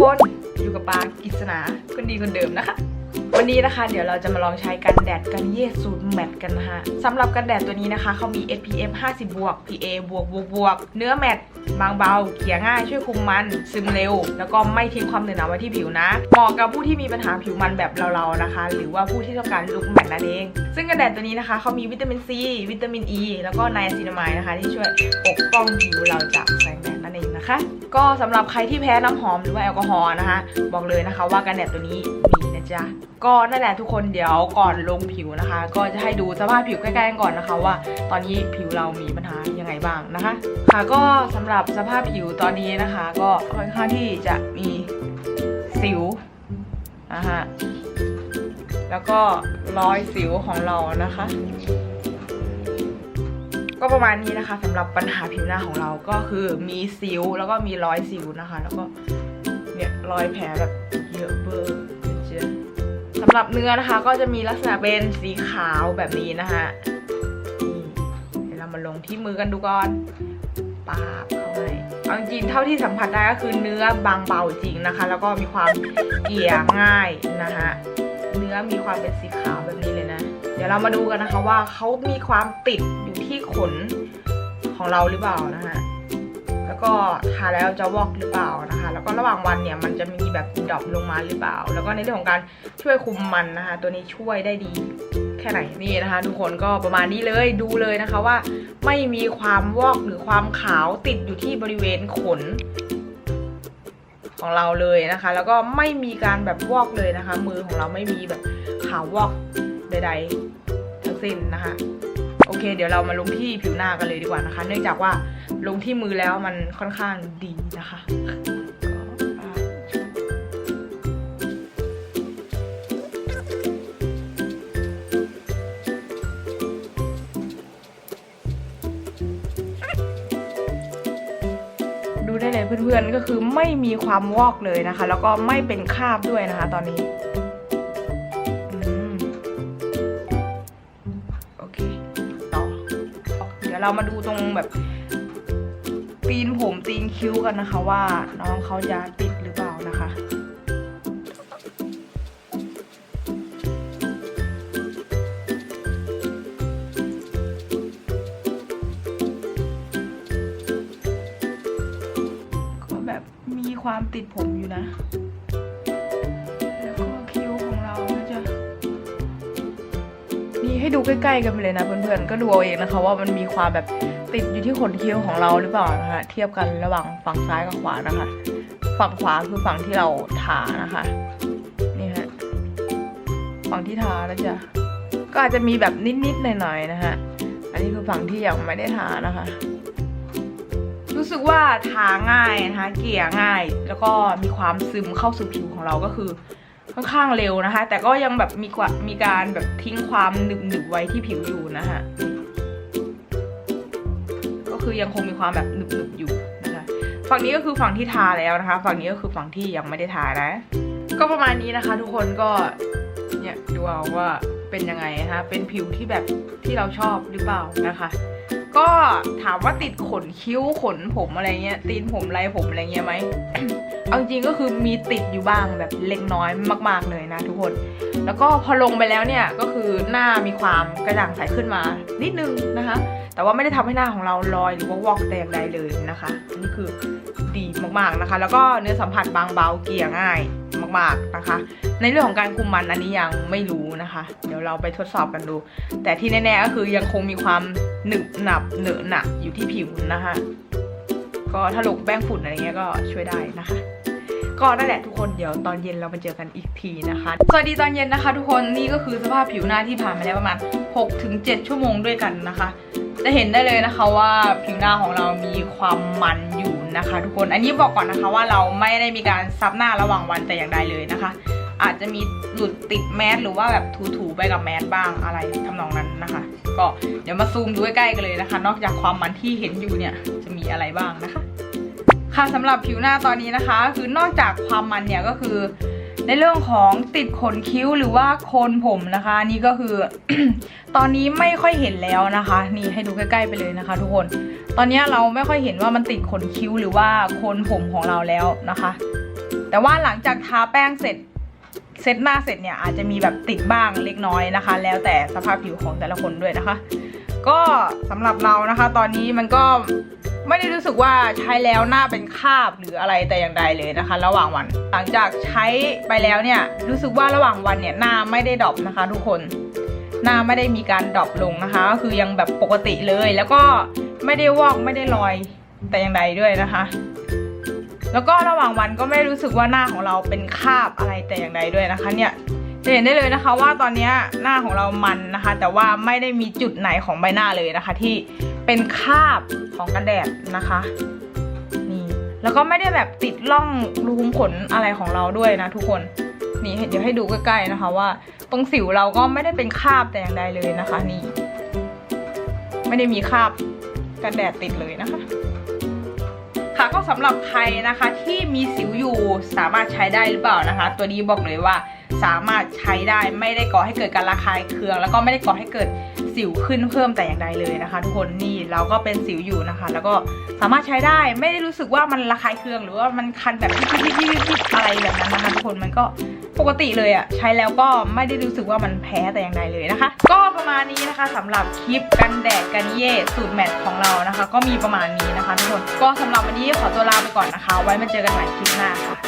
คนอยู่กับปากิษณาคนดีคนเดิมนะคะ วันนี้นะคะ เดี๋ยวเราจะมาลองใช้กันแดดกันเยสสูตรแมตต์กันนะคะสำหรับกันแดดตัวนี้นะคะเขามี SPF 50บวก PA บวกบวกบวกเนื้อแมตต์บางเบาเกลี่ยง่ายช่วยคุมมัน ซึมเร็ว แล้วก็ไม่ทิ้งความเหนอะหนะไว้ที่ผิวนะ เหมาะกับผู้ที่มีปัญหาผิวมันแบบเราๆนะคะ หรือว่าผู้ที่ต้องการลุคแมตต์นั่นเอง ซึ่งกันแดดตัวนี้นะคะเขามีวิตามินซีวิตามินอ e, ีแล้วก็ไนอาซินามายนะคะ ที่ช่วยปกป้องผิวเราจากแสงแดดนั่นเองนะคะ ก็สำหรับใครที่แพ้น้ำหอมหรือว่าแอลกอฮอล์นะคะ บอกเลยนะคะว่ากันแดดตัวนี้มี จ๊ะ ก็นั่นแหละทุกคนเดี๋ยวก่อนลงผิวนะคะ ก็จะให้ดูสภาพผิวใกล้ๆกันก่อนนะคะ ว่าตอนนี้ผิวเรามีปัญหายังไงบ้างนะคะ ค่ะก็สำหรับสภาพผิวตอนนี้นะคะ ก็ค่อนข้างที่จะมีสิวนะคะแล้วก็รอยสิวของเรานะคะ ก็ประมาณนี้นะคะสำหรับปัญหาผิวหน้าของเราก็คือมีสิวแล้วก็มีรอยสิวนะคะ แล้วก็เนี่ยรอยแผลแบบำหรับเนื้อนะคะ ก็จะมีลักษณะเป็นสีขาวแบบนี้นะคะเดี๋ยวเรามาลงที่มือกันดูก่อนปาบเข้าไปเอาจริงเท่าที่สัมผัสได้ก็คือเนื้อบางเบาจริงนะคะ แล้วก็มีความเกลี่ยง่ายนะคะเนื้อมีความเป็นสีขาวแบบนี้เลยนะ เดี๋ยวเรามาดูกันนะคะว่าเขามีความติดอยู่ที่ขนของเราหรือเปล่านะคะ ก็ทาแล้วจะวอกหรือเปล่านะคะ แล้วก็ระหว่างวันเนี่ยมันจะมีแบบดรอปลงมาหรือเปล่า แล้วก็ในเรื่องของการช่วยคุมมันนะคะ ตัวนี้ช่วยได้ดีแค่ไหนนี่นะคะ ทุกคนก็ประมาณนี้เลยดูเลยนะคะว่า ไม่มีความวอกหรือความขาวติดอยู่ที่บริเวณขนของเราเลยนะคะ แล้วก็ไม่มีการแบบวอกเลยนะคะ มือของเราไม่มีแบบขาววอกใด ๆ ทั้งสิ้นนะคะ โอเค เดี๋ยวเรามาลงที่ผิวหน้ากันเลยดีกว่านะคะ เนื่องจากว่าลงที่มือแล้วมันค่อนข้างดีนะคะดูได้เลยเพื่อนๆก็คือไม่มีความวอกเลยนะคะ แล้วก็ไม่เป็นคราบด้วยนะคะ ตอนนี้ ยวเรามาดูตรงแบบตีนผมตีนคิ้วกันนะคะ ว่าน้องเขาจะติดหรือเปล่านะคะก็แบบมีความติดผมอยู่นะ ดูใกล้ๆกันไปเลยนะเพื่อนๆ ก็ดูเอาเองนะคะ ว่ามันมีความแบบติดอยู่ที่ขนคิ้วของเราหรือเปล่านะคะเทียบกันระหว่างฝั่งซ้ายกับขวานะคะ ฝั่งขวาคือฝั่งที่เราทานะคะนี่ฮะฝั่งที่ทาแล้วจะก็อาจจะมีแบบนิดๆหน่อยๆนะฮะอันนี้คือฝั่งที่ยังไม่ได้ทานะคะ รู้สึกว่าทาง่ายนะคะ เกลี่ยง่าย แล้วก็มีความซึมเข้าสู่ผิวของเราก็คือ ค่อนข้างเร็วนะคะ แต่ก็ยังแบบมีกว่ามีการแบบทิ้งความหนึบหนึบไว้ที่ผิวอยู่นะคะก็คือยังคงมีความแบบหนึบหนึบอยู่นะคะ ฝั่งนี้ก็คือฝั่งที่ทาแล้วนะคะ ฝั่งนี้ก็คือฝั่งที่ยังไม่ได้ทานะ ก็ประมาณนี้นะคะ ทุกคนก็เนี่ยดูเอาว่าเป็นยังไงนะคะเป็นผิวที่แบบที่เราชอบหรือเปล่านะคะ ก็ถามว่าติดขนคิ้วขนผมอะไรเงี้ยตีนผมไรผมอะไรเงี้ยไหม เอาจริงก็คือมีติดอยู่บ้างแบบเล็กน้อยมาก ๆเลยนะทุกคน แล้วก็พอลงไปแล้วเนี่ยก็คือหน้ามีความกระจ่างใสขึ้นมานิดนึงนะคะ แต่ว่าไม่ได้ทำให้หน้าของเราลอยหรือว่าวอกแตกใดเลยนะคะอันนี้คือดีมากๆนะคะ แล้วก็เนื้อสัมผัสบางเบาเกลี่ยง่ายมากๆนะคะ ในเรื่องของการคุมมันอันนี้ยังไม่รู้นะคะ เดี๋ยวเราไปทดสอบกันดู แต่ที่แน่ๆก็คือยังคงมีความ หนึบหนับเหนอะหนักอยู่ที่ผิวนะคะก็ถ้าลงแป้งฝุ่นอะไรเงี้ยก็ช่วยได้นะคะ ก็นั่นแหละทุกคนเดี๋ยวตอนเย็นเรามาเจอกันอีกทีนะคะ สวัสดีตอนเย็นนะคะ ทุกคนนี่ก็คือสภาพผิวหน้าที่ผ่านมาแล้วประมาณ 6-7 ชั่วโมงด้วยกันนะคะ จะเห็นได้เลยนะคะว่าผิวหน้าของเรามีความมันอยู่นะคะ ทุกคนอันนี้บอกก่อนนะคะว่าเราไม่ได้มีการซับหน้าระหว่างวันแต่อย่างใดเลยนะคะ อาจจะมีหลุดติดแมสหรือว่าแบบถูๆไปกับแมสบ้างอะไรทำนองนั้นนะคะ ก็เดี๋ยวมาซูมดูใกล้ๆกันเลยนะคะ นอกจากความมันที่เห็นอยู่เนี่ยจะมีอะไรบ้างนะคะ ค่ะสำหรับผิวหน้าตอนนี้นะคะ คือนอกจากความมันเนี่ยก็คือ ในเรื่องของติดขนคิ้วหรือว่าโคนผมนะคะนี่ก็คือ ตอนนี้ไม่ค่อยเห็นแล้วนะคะ นี่ให้ดูใกล้ๆไปเลยนะคะ ทุกคน ตอนนี้เราไม่ค่อยเห็นว่ามันติดขนคิ้วหรือว่าโคนผมของเราแล้วนะคะแต่ว่าหลังจากทาแป้งเสร็จ เซตหน้าเสร็จเนี่ยอาจจะมีแบบติดบ้างเล็กน้อยนะคะ แล้วแต่สภาพผิวของแต่ละคนด้วยนะคะ ก็สำหรับเรานะคะ ตอนนี้มันก็ไม่ได้รู้สึกว่าใช้แล้วหน้าเป็นคราบหรืออะไรแต่อย่างใดเลยนะคะ ระหว่างวัน หลังจากใช้ไปแล้วเนี่ยรู้สึกว่าระหว่างวันเนี่ยหน้าไม่ได้ดรอปนะคะ ทุกคนหน้าไม่ได้มีการดรอปลงนะคะ ก็คือยังแบบปกติเลย แล้วก็ไม่ได้วอกไม่ได้รอยแต่อย่างใดด้วยนะคะ แล้วก็ระหว่างวันก็ไม่รู้สึกว่าหน้าของเราเป็นคราบอะไรแต่อย่างใดด้วยนะคะเนี่ยจะเห็นได้เลยนะคะว่าตอนนี้หน้าของเรามันนะคะ แต่ว่าไม่ได้มีจุดไหนของใบหน้าเลยนะคะ ที่เป็นคราบของกันแดดนะคะนี่แล้วก็ไม่ได้แบบติดร่องรูขุมขนอะไรของเราด้วยนะทุกคนนี่เดี๋ยวให้ดูใกล้ๆนะคะว่า ตรงสิวเราก็ไม่ได้เป็นคราบแต่อย่างใดเลยนะคะ นี่ ไม่ได้มีคราบกันแดดติดเลยนะคะ ค่ะก็สำหรับใครนะคะที่มีสิวอยู่สามารถใช้ได้หรือเปล่านะคะ ตัวนี้บอกเลยว่าสามารถใช้ได้ไม่ได้ก่อให้เกิดการระคายเคือง แล้วก็ไม่ได้ก่อให้เกิดสิวขึ้นเพิ่มแต่อย่างใดเลยนะคะ ทุกคนนี่เราก็เป็นสิวอยู่นะคะ แล้วก็สามารถใช้ได้ไม่ได้รู้สึกว่ามันระคายเคือง หรือว่ามันคันแบบพิบพิบพิบพิบอะไรแบบนั้นนะคะทุกคนมันก็ ปกติเลยอะใช้แล้วก็ไม่ได้รู้สึกว่ามันแพ้แต่อย่างใดเลยนะคะ ก็ประมาณนี้นะคะสำหรับคลิปกันแดดกันเย่สูตรแมทของเรานะคะ ก็มีประมาณนี้นะคะทุกคนก็สำหรับวันนี้ขอตัวลาไปก่อนนะคะ ไว้มาเจอกันใหม่คลิปหน้าค่ะ